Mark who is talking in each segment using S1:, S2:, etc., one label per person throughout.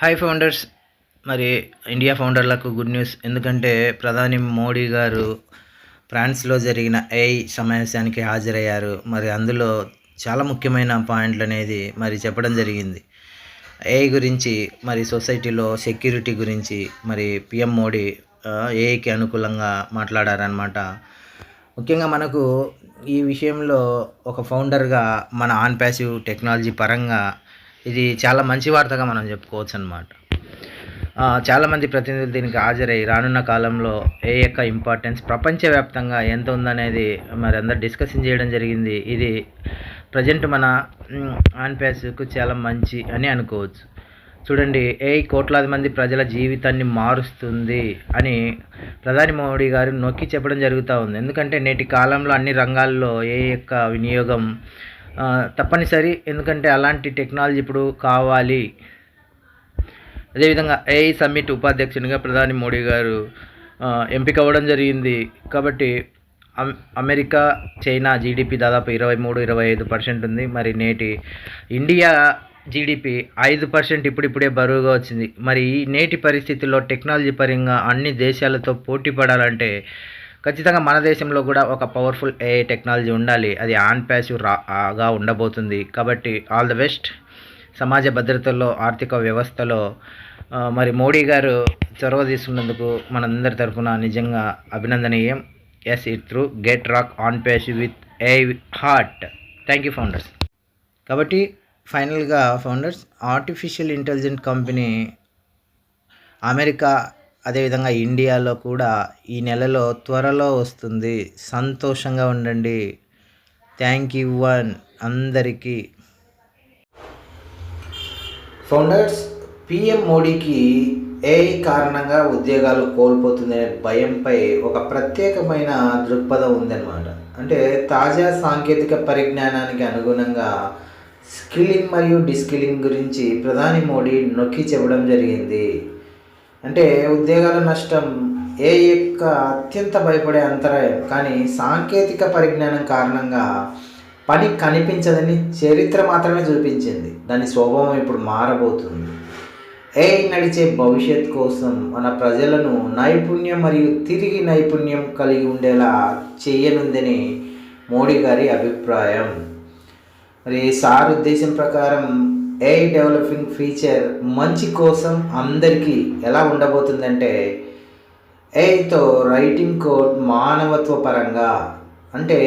S1: High founders మరి India ఫౌండర్లకు good news ఎందుకంటే ప్రధాని మోడీ గారు ఫ్రాన్స్లో జరిగిన ఏఐ సమావేశానికి హాజరయ్యారు. మరి అందులో చాలా ముఖ్యమైన పాయింట్లు అనేది మరి చెప్పడం జరిగింది. ఏఐ గురించి మరి సొసైటీలో సెక్యూరిటీ గురించి మరి పిఎం మోడీ ఏఐకి అనుకూలంగా మాట్లాడారనమాట ముఖ్యంగా మనకు ఈ విషయంలో ఒక ఫౌండర్గా మన ఆన్ ప్యాసివ్ టెక్నాలజీ పరంగా ఇది చాలా మంచి వార్తగా మనం చెప్పుకోవచ్చు అనమాట చాలామంది ప్రతినిధులు దీనికి హాజరై రానున్న కాలంలో ఏ యొక్క ఇంపార్టెన్స్ ప్రపంచవ్యాప్తంగా ఎంత ఉందనేది మరి అందరు డిస్కషన్ చేయడం జరిగింది. ఇది ప్రజెంట్ మన ఆన్ చాలా మంచి అని అనుకోవచ్చు. చూడండి ఏ కోట్లాది మంది ప్రజల జీవితాన్ని మారుస్తుంది అని ప్రధాని మోడీ గారు నొక్కి చెప్పడం జరుగుతూ ఉంది. ఎందుకంటే నేటి కాలంలో అన్ని రంగాల్లో ఏ యొక్క వినియోగం తప్పనిసరి ఎందుకంటే అలాంటి టెక్నాలజీ ఇప్పుడు కావాలి. అదేవిధంగా ఏఐ సమ్మిట్ ఉపాధ్యక్షునిగా ప్రధాని మోడీ గారు ఎంపిక అవ్వడం జరిగింది. కాబట్టి అమ్- అమెరికా చైనా జీడిపి దాదాపు ఇరవై మూడు ఇరవై ఐదు పర్సెంట్ ఉంది. మరి నేటి ఇండియా జీడిపి ఐదు పర్సెంట్ ఇప్పుడిప్పుడే బరువుగా వచ్చింది. మరి ఈ నేటి పరిస్థితుల్లో టెక్నాలజీ పరంగా అన్ని దేశాలతో పోటీ పడాలంటే ఖచ్చితంగా మన దేశంలో కూడా ఒక పవర్ఫుల్ ఏఐ టెక్నాలజీ ఉండాలి. అది ఆన్ ప్యాసివ్ రాగా ఉండబోతుంది. కాబట్టి ఆల్ ద బెస్ట్ సమాజ భద్రతలో ఆర్థిక వ్యవస్థలో మరి మోడీ గారు చొరవ తీసుకున్నందుకు మనందరి తరఫున నిజంగా అభినందనీయం. Yes it through get rock on passive with a heart thank you founders కాబట్టి ఫైనల్గా founders artificial intelligent company America అదేవిధంగా ఇండియాలో కూడా ఈ నెలలో త్వరలో వస్తుంది. సంతోషంగా ఉండండి. థ్యాంక్ యూ వన్ అందరికీ. ఫౌండర్స్ పిఎం మోడీకి ఏఐ కారణంగా ఉద్యోగాలు కోల్పోతుందనే భయంపై ఒక ప్రత్యేకమైన దృక్పథం ఉందన్నమాట. అంటే తాజా సాంకేతిక పరిజ్ఞానానికి అనుగుణంగా స్కిల్లింగ్ మరియు డిస్కిల్లింగ్ గురించి ప్రధాని మోడీ నొక్కి చెప్పడం జరిగింది. అంటే ఉద్యోగాల నష్టం ఏ యొక్క అత్యంత భయపడే అంతరాయం కానీ సాంకేతిక పరిజ్ఞానం కారణంగా పని కనిపించదని చరిత్ర మాత్రమే చూపించింది. దాని స్వభావం ఇప్పుడు మారబోతుంది. ఏ నడిచే భవిష్యత్ కోసం మన ప్రజలను నైపుణ్యం మరియు తిరిగి నైపుణ్యం కలిగి ఉండేలా చేయనుందని మోడీ గారి అభిప్రాయం. మరి సార్ ఉద్దేశం ప్రకారం ఏ డెవలపింగ్ ఫీచర్ మంచి కోసం అందరికీ ఎలా ఉండబోతుందంటే ఏతో రైటింగ్ కోడ్ మానవత్వ పరంగా అంటే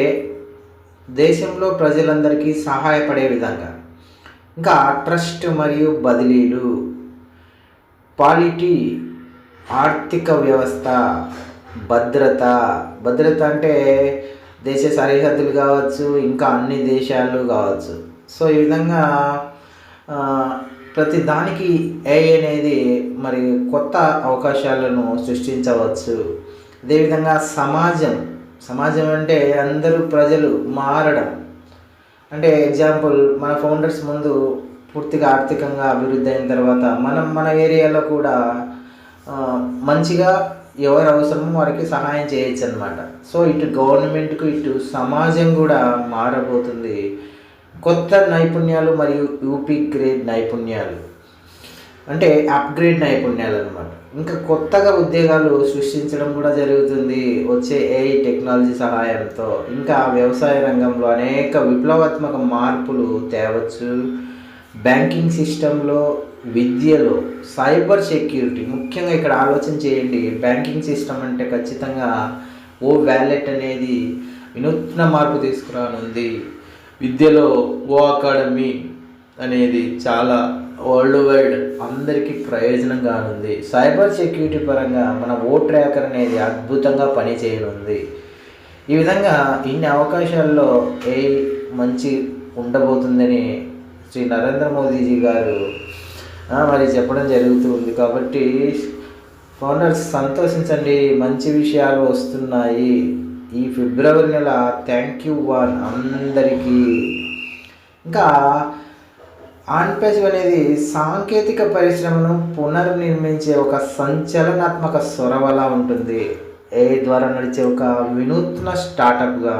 S1: దేశంలో ప్రజలందరికీ సహాయపడే విధంగా. ఇంకా ట్రస్ట్ మరియు బదిలీలు పాలిటీ ఆర్థిక వ్యవస్థ భద్రత భద్రత అంటే దేశ సరిహద్దులు కావచ్చు ఇంకా అన్ని దేశాలు కావచ్చు. సో ఈ విధంగా ప్రతి దానికి ఏఐ అనేది మరి కొత్త అవకాశాలను సృష్టించవచ్చు. అదేవిధంగా సమాజం సమాజం అంటే అందరూ ప్రజలు మారడం. అంటే ఎగ్జాంపుల్ మన ఫౌండర్స్ ముందు పూర్తిగా ఆర్థికంగా అభివృద్ధి అయిన తర్వాత మనం మన ఏరియాలో కూడా మంచిగా ఎవరు అవసరమో వారికి సహాయం చేయొచ్చు అనమాట సో ఇటు గవర్నమెంట్కు ఇటు సమాజం కూడా మారబోతుంది. కొత్త నైపుణ్యాలు మరియు యూపీ గ్రేడ్ నైపుణ్యాలు. అంటే అప్గ్రేడ్ నైపుణ్యాలు అనమాట ఇంకా కొత్తగా ఉద్యోగాలు సృష్టించడం కూడా జరుగుతుంది. వచ్చే ఏఐ టెక్నాలజీ సహాయంతో. ఇంకా వ్యవసాయ రంగంలో అనేక విప్లవాత్మక మార్పులు తేవచ్చు. బ్యాంకింగ్ సిస్టంలో విద్యలో సైబర్ సెక్యూరిటీ. ముఖ్యంగా ఇక్కడ ఆలోచన చేయండి. బ్యాంకింగ్ సిస్టమ్ అంటే ఖచ్చితంగా ఓ వ్యాలెట్ అనేది వినూత్న మార్పు తీసుకురానుంది. విద్యలో ఓ అకాడమీ అనేది చాలా వరల్డ్ వైడ్ అందరికీ ప్రయోజనంగా ఉంది. సైబర్ సెక్యూరిటీ పరంగా మన ఓ ట్రాకర్ అనేది అద్భుతంగా పనిచేయనుంది. ఈ విధంగా ఇన్ని అవకాశాల్లో ఏ మంచి ఉండబోతుందని శ్రీ నరేంద్ర మోదీజీ గారు మరి చెప్పడం జరుగుతుంది. కాబట్టి ఫౌండర్స్ సంతోషించండి. మంచి విషయాలు వస్తున్నాయి. ఈ ఫిబ్రవరి నెల థ్యాంక్ యూ వన్ అందరికీ. ఇంకా ఆన్పేసివ్ అనేది సాంకేతిక పరిశ్రమను పునర్నిర్మించే ఒక సంచలనాత్మక సొరవలా ఉంటుంది. ఏ ద్వారా నడిచే ఒక వినూత్న స్టార్టప్గా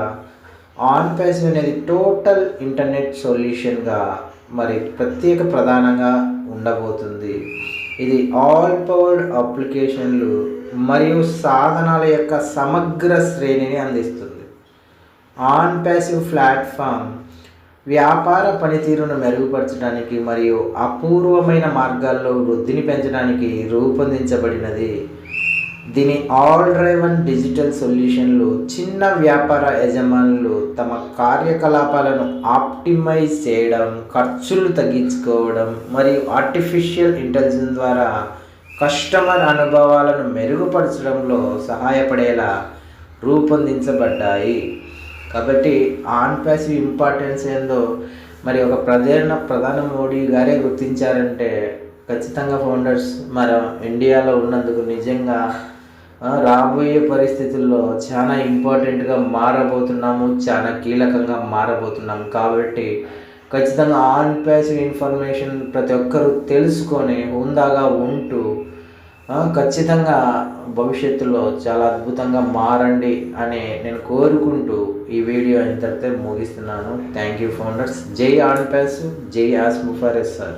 S1: ఆన్పేసివ్ అనేది టోటల్ ఇంటర్నెట్ సొల్యూషన్గా మరి ప్రత్యేక ప్రధానంగా ఉండబోతుంది. ఇది ఆల్ పవర్డ్ అప్లికేషన్లు మరియు సాధనాల యొక్క సమగ్ర శ్రేణిని అందిస్తుంది. ఆన్ ప్యాసివ్ ప్లాట్ఫామ్ వ్యాపార పనితీరును మెరుగుపరచడానికి మరియు అపూర్వమైన మార్గాల్లో వృద్ధిని పెంచడానికి రూపొందించబడినది. దీని ఆల్ డ్రైవన్ డిజిటల్ సొల్యూషన్లు చిన్న వ్యాపార యజమానులు తమ కార్యకలాపాలను ఆప్టిమైజ్ చేయడం ఖర్చులు తగ్గించుకోవడం మరియు ఆర్టిఫిషియల్ ఇంటెలిజెన్స్ ద్వారా కస్టమర్ అనుభవాలను మెరుగుపరచడంలో సహాయపడేలా రూపొందించబడ్డాయి. కాబట్టి ఆన్ ప్యాసివ్ ఇంపార్టెన్స్ ఏందో మరి ఒక ప్రధాన ప్రధాన మోడీ గారే గుర్తించారంటే ఖచ్చితంగా ఫౌండర్స్ మన ఇండియాలో ఉన్నందుకు నిజంగా రాబోయే పరిస్థితుల్లో చాలా ఇంపార్టెంట్గా మారబోతున్నాము చాలా కీలకంగా మారబోతున్నాము కాబట్టి ఖచ్చితంగా ఆన్ ప్యాసివ్ ఇన్ఫర్మేషన్ ప్రతి ఒక్కరూ తెలుసుకొని హుందాగా ఉంటూ ఖచ్చితంగా భవిష్యత్తులో చాలా అద్భుతంగా మారండి అని నేను కోరుకుంటూ ఈ వీడియో ఇంతటితో ముగిస్తున్నాను. థ్యాంక్ యూ ఫౌండర్స్ జై ఆన్ ప్యాసివ్ జై ఆస్ ముఫారెస్ సార్